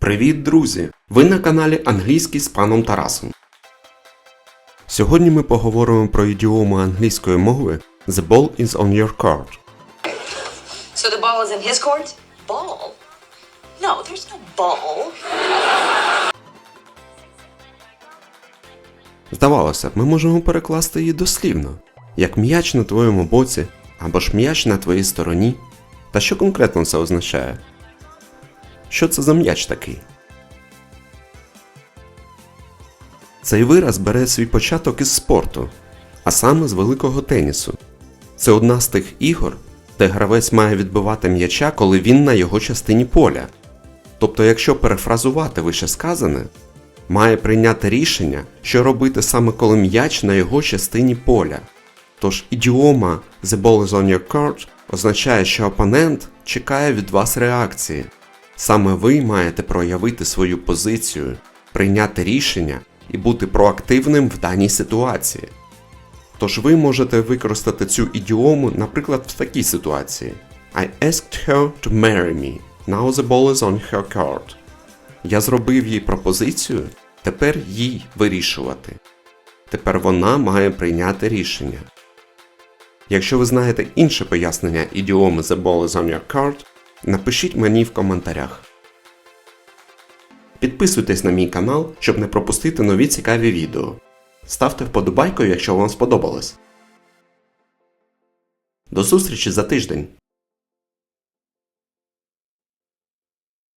Привіт, друзі! Ви на каналі Англійський з паном Тарасом. Сьогодні ми поговоримо про ідіому англійської мови The ball is on your court. So the ball is in his court? Ball? No, there's no ball. Здавалося б, ми можемо перекласти її дослівно, як м'яч на твоєму боці або ж м'яч на твоїй стороні. Та що конкретно це означає? Що це за м'яч такий? Цей вираз бере свій початок із спорту, а саме з великого тенісу. Це одна з тих ігор, де гравець має відбивати м'яча, коли він на його частині поля. Тобто, якщо перефразувати вищесказане, має прийняти рішення, що робити саме коли м'яч на його частині поля. Тож ідіома The ball is on your court означає, що опонент чекає від вас реакції. Саме ви маєте проявити свою позицію, прийняти рішення і бути проактивним в даній ситуації. Тож ви можете використати цю ідіому, наприклад, в такій ситуації. I asked her to marry me. Now the ball is on her court. Я зробив їй пропозицію, тепер їй вирішувати. Тепер вона має прийняти рішення. Якщо ви знаєте інше пояснення ідіоми The ball is on your card, напишіть мені в коментарях. Підписуйтесь на мій канал, щоб не пропустити нові цікаві відео. Ставте вподобайку, якщо вам сподобалось. До зустрічі за тиждень!